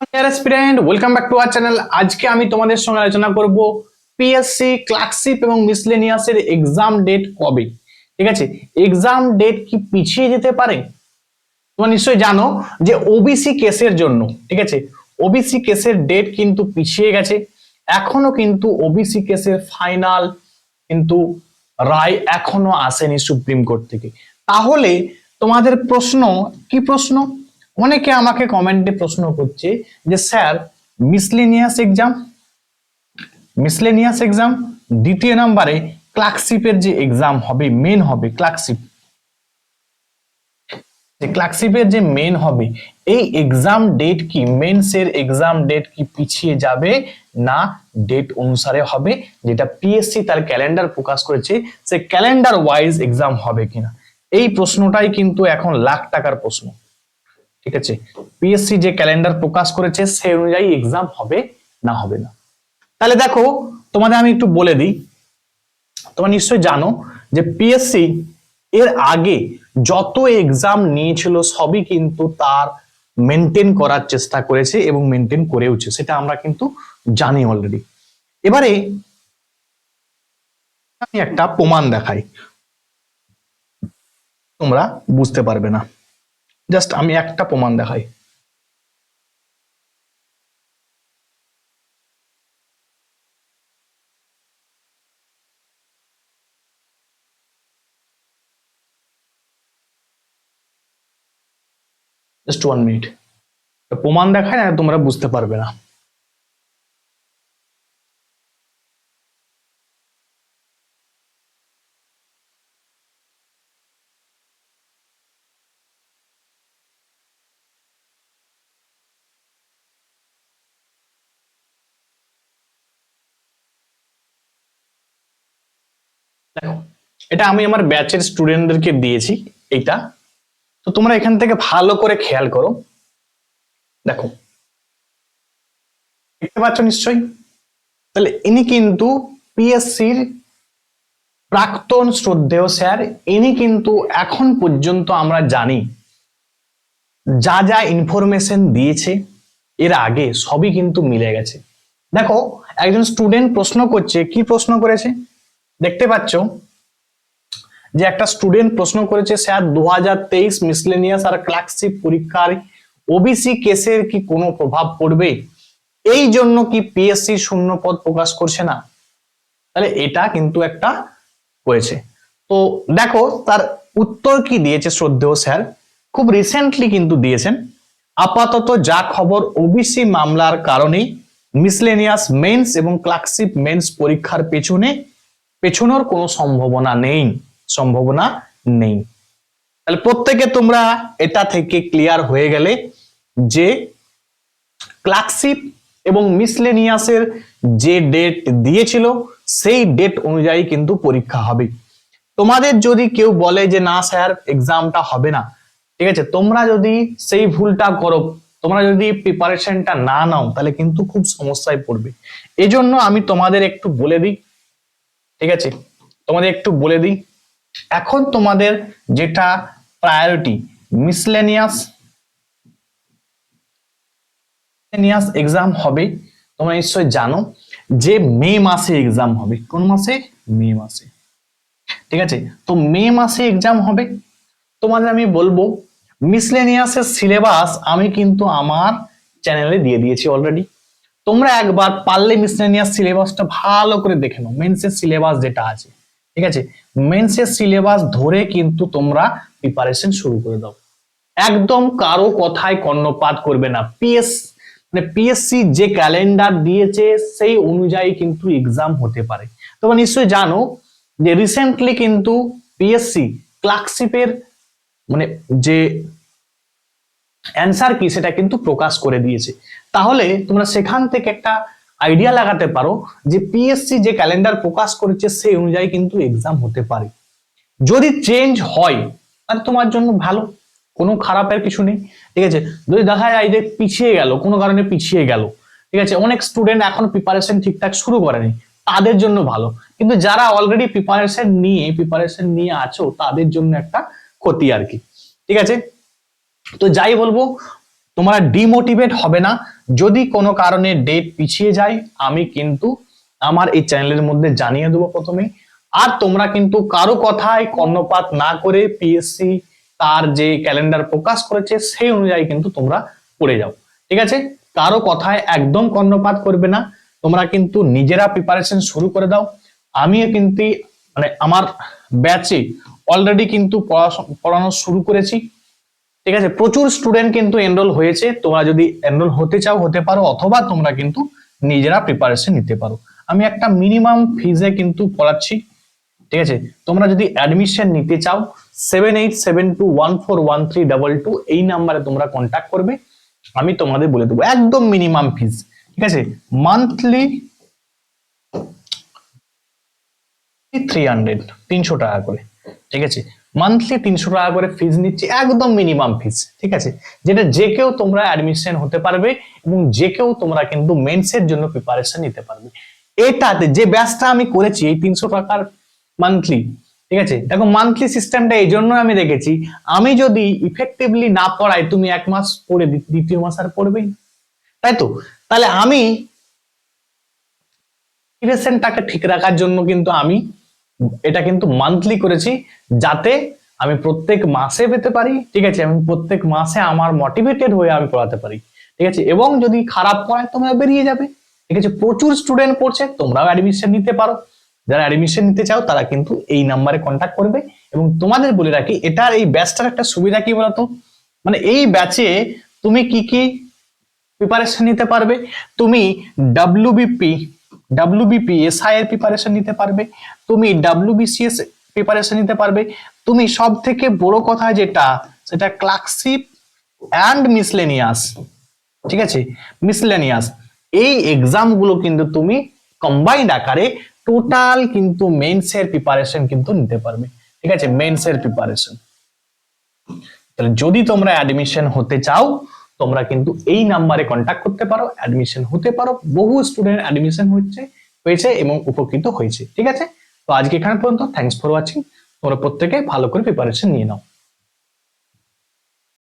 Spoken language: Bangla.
Aspirant welcome back to our channel আজকে আমি তোমাদের সঙ্গে আলোচনা করব পিএসসি ক্লার্কশিপ এবং মিসলেনিয়াসের এক্সাম ডেট কবে? ঠিক আছে? এক্সাম ডেট কি পিছিয়ে যেতে পারে? তোমরা নিশ্চয়ই জানো যে ওবিসি কেসের জন্য, ঠিক আছে? ওবিসি কেসের ডেট কিন্তু পিছিয়ে গেছে। এখনও কিন্তু ওবিসি কেসের ফাইনাল কিন্তু রায় এখনও আসেনি সুপ্রিম কোর্ট থেকে। তাহলে তোমাদের প্রশ্ন, কি প্রশ্ন? অনেকে আমাকে কমেন্টে প্রশ্ন করছে যে, sir miscellaneous exam miscellaneous exam দ্বিতীয় নম্বরে ক্লার্কশিপের যে এক্সাম হবে মেন হবে ক্লার্কশিপ যে ক্লার্কশিপের যে মেন হবে, এই এক্সাম ডেট কি? মেন্সের এক্সাম ডেট কি পিছিয়ে যাবে না ডেট অনুসারে হবে? যেটা পিএসসি তার ক্যালেন্ডার প্রকাশ করেছে, সে ক্যালেন্ডার ওয়াইজ এক্সাম হবে কিনা? এই প্রশ্নটাই কিন্তু এখন লাখ টাকার প্রশ্ন। ঠিক আছে? পিএসসি যে ক্যালেন্ডার প্রকাশ করেছে, সেই অনুযায়ী এক্সাম হবে না হবে না। তাহলে দেখো, তোমাদের আমি একটু বলে দিই। তোমরা নিশ্চয়ই জানো যে পিএসসি এর আগে যত এক্সাম নিয়েছিল, সবই কিন্তু তার মেনটেন করার চেষ্টা করেছে এবং মেনটেন করেওছে, সেটা আমরা কিন্তু জানি অলরেডি এবারে আমি একটা প্রমাণ দেখাই। তোমরা বুঝতে পারবে না। জাস্ট আমি একটা প্রমাণ দেখাই। জাস্ট ওয়ান মিনিট প্রমাণ দেখায় না, তোমরা বুঝতে পারবে না। এটা আমি আমার ব্যাচের স্টুডেন্টদেরকে দিয়েছি, এইটা। তো তোমরা এখান থেকে ভালো করে খেয়াল করো। দেখো। দেখতে পাচ্ছ নিশ্চয়ই? তাহলে ইনি কিন্তু পিএসসির প্রাক্তন শ্রদ্ধেয় স্যার। ইনি কিন্তু এখন পর্যন্ত আমরা জানি, যা যা ইনফরমেশন দিয়েছে, এর আগে সবই কিন্তু মিলে গেছে। দেখো, একজন স্টুডেন্ট প্রশ্ন করছে, কি প্রশ্ন করেছে? দেখতে পাচ্ছ যে একটা স্টুডেন্ট প্রশ্ন করেছে, স্যার দু হাজার তেইশ মিসলেনিয়াস আর ক্লার্কশিপ পরীক্ষার ওবিসি কেসের কি কোনো প্রভাব পড়বে? এই জন্য কি পিএসসি শূন্য পদ প্রকাশ করছে না? তাহলে এটা কিন্তু একটা করেছে তো দেখো, তার উত্তর কি দিয়েছে শ্রদ্ধেয় স্যার? খুব রিসেন্টলি কিন্তু দিয়েছেন, আপাতত যা খবর ওবিসি মামলার কারণেই মিসলেনিয়াস মেন্স এবং ক্লার্কশিপ মেন্স পরীক্ষার পেছনে পেছনোর কোনো সম্ভাবনা নেই সম্ভাবনা নেই। তাহলে প্রত্যেকে তোমরা এটা থেকে ক্লিয়ার হয়ে গেলে যে ক্লার্কশিপ এবং মিসলেনিয়াসের যে ডেট দিয়েছিল, সেই ডেট অনুযায়ী কিন্তু পরীক্ষা হবে। তোমাদের যদি কেউ বলে যে, না স্যার এক্সামটা হবে না। ঠিক আছে, তোমরা যদি সেই ভুলটা করো, তোমরা যদি প্রিপারেশনটা না নাও, তাহলে কিন্তু খুব সমস্যায় পড়বে। এজন্য আমি তোমাদের একটু বলে দিই ঠিক আছে? তোমাদের একটু বলে দিই। এখন তোমাদের যেটা প্রায়োরিটি মিসলেনিয়াস মিসলেনিয়াস এক্সাম হবে, তোমরা নিশ্চয় জানো যে মে মাসে এক্সাম হবে। কোন মাসে? মে মাসে। ঠিক আছে? তো মে মাসে এক্সাম হবে। তোমাদের আমি বলব মিসলেনিয়াসের সিলেবাস আমি কিন্তু আমার চ্যানেলে দিয়ে দিয়েছি অলরেডি তোমরা একবার পারলে মিসলেনিয়াস সিলেবাসটা ভালো করে দেখে নাও। মেন্সের সিলেবাস যেটা আছে, ঠিক আছে? মেন্সের সিলেবাস ধরে কিন্তু তোমরা প্রিপারেশন শুরু করে দাও। একদম কারও কথায় কর্ণপাত করবে না। পিএস মানে পিএসসি যে ক্যালেন্ডার দিয়েছে, সেই অনুযায়ী কিন্তু এক্সাম হতে পারে। তোমরা নিশ্চয়ই জানো যে রিসেন্টলি কিন্তু পিএসসি ক্লার্কশিপের মানে যে অ্যান্সার কি, সেটা কিন্তু প্রকাশ করে দিয়েছে। তাহলে তোমরা সেখান থেকে একটা আইডিয়া লাগাতে পারো যে পিএসসি যে ক্যালেন্ডার প্রকাশ করেছে সেই অনুযায়ী কিন্তু এক্সাম হতে পারে। যদি চেঞ্জ হয়, তাহলে তোমার জন্য ভালো। কোনো খারাপের কিছু নেই, ঠিক আছে? যদি দেখা যায় যে পিছিয়ে গেল, কোনো কারণে পিছিয়ে গেল, ঠিক আছে? অনেক স্টুডেন্ট এখন প্রিপারেশন ঠিকঠাক শুরু করেনি, তাদের জন্য ভালো। কিন্তু যারা অলরেডি প্রিপারেশন নিয়ে প্রিপারেশন নিয়ে আছো, তাদের জন্য একটা ক্ষতি আর কি, ঠিক আছে? তো যাই বলব, তোমরা ডিমোটিভেট হবে না। যদি কোনো কারণে ডেট পিছিয়ে যায়, আমি কিন্তু আমার এই চ্যানেলের মধ্যে জানিয়ে দেবো প্রথমে আর তোমরা কিন্তু কারও কথায় কর্ণপাত না করে পিএসসি তার যে ক্যালেন্ডার প্রকাশ করেছে, সেই অনুযায়ী কিন্তু তোমরা পড়ে যাও। ঠিক আছে? কারও কথায় একদম কর্ণপাত করবে না। তোমরা কিন্তু নিজেরা প্রিপারেশন শুরু করে দাও। আমিও কিন্তু মানে আমার ব্যাচে অলরেডি কিন্তু পড়ানো শুরু করেছি। ঠিক আছে? প্রচুর স্টুডেন্ট কিন্তু এনরোল হয়েছে। তোমরা যদি এনরোল হতে চাও, হতে পারো, অথবা তোমরা কিন্তু নিজেরা প্রিপারেশন নিতে পারো। আমি একটা মিনিমাম ফিজে কিন্তু পড়াচ্ছি, ঠিক আছে? তোমরা যদি অ্যাডমিশন নিতে চাও seven eight seven two one four one three double two এই নাম্বারে তোমরা কন্ট্যাক্ট করবে। আমি তোমাদের বলে দেবো, একদম মিনিমাম ফিজ ঠিক আছে? মান্থলি থ্রি হান্ড্রেড তিনশো টাকা করে, ঠিক আছে? মান্থলি তিনশো টাকা করে ফিজ নিচ্ছি, একদম মিনিমাম ফিজ ঠিক আছে? যেটা যে কেউ তোমরা অ্যাডমিশন হতে পারবে এবং যে কেউ তোমরা কিন্তু মেন্সের জন্য প্রিপারেশন নিতে পারবে। এটাতে যে ব্যাচটা আমি করেছি, এই তিনশো টাকার মান্থলি ঠিক আছে? দেখো মান্থলি সিস্টেমটা এই জন্য আমি দেখেছি, আমি যদি ইফেক্টিভলি না পড়াই, তুমি এক মাস পড়ে দ্বিতীয় মাস আর পড়বেই। তাই তো? তাহলে আমি মোটিভেশনটাকে ঠিক রাখার জন্য কিন্তু আমি এটা কিন্তু মান্থলি করেছি যাতে আমি প্রত্যেক মাসে পেতে পারি, ঠিক আছে? আমি প্রত্যেক মাসে আমার মোটিভেটেড হয়ে আমি পড়াতে পারি, ঠিক আছে? এবং যদি খারাপ পড়ায় তোমরা বেরিয়ে যাবে, ঠিক আছে? প্রচুর স্টুডেন্ট পড়ছে, তোমরাও অ্যাডমিশন নিতে পারো। যারা অ্যাডমিশন নিতে চাও, তারা কিন্তু এই নাম্বারে কন্ট্যাক্ট করবে এবং তোমাদের বলে রাখি, এটার এই ব্যাচটার একটা সুবিধা কি বলতো? মানে এই ব্যাচে তুমি কি কি প্রিপারেশন নিতে পারবে? তুমি ডাব্লিউবিপি ডাব্লিউবিপি এসআই এর প্রিপারেশন নিতে পারবে, তুমি ডাব্লিউবিসিএস প্রিপারেশন নিতে পারবে। তুমি সব থেকে বড় কথা যেটা, সেটা ক্লার্কশিপ অ্যান্ড মিসলেনিয়াস ঠিক আছে? মিসলেনিয়াস এই কিন্তু তুমি কম্বাইন্ড আকারে টোটাল কিন্তু মেন্সের প্রিপারেশন কিন্তু নিতে পারবে, ঠিক আছে? মেন্সের প্রিপারেশন তাহলে যদি তোমরা অ্যাডমিশন হতে চাও তোমরা কিন্তু এই নাম্বারে কন্ট্যাক্ট করতে পারো অ্যাডমিশন হতে পারো, বহু স্টুডেন্ট অ্যাডমিশন হচ্ছে হয়েছে এবং উপকৃত হয়েছে, ঠিক আছে? তো আজকে এখানে পর্যন্ত থ্যাংকস ফর ওয়াচিং তোমরা প্রত্যেকে ভালো করে প্রিপারেশন নিয়ে নাও।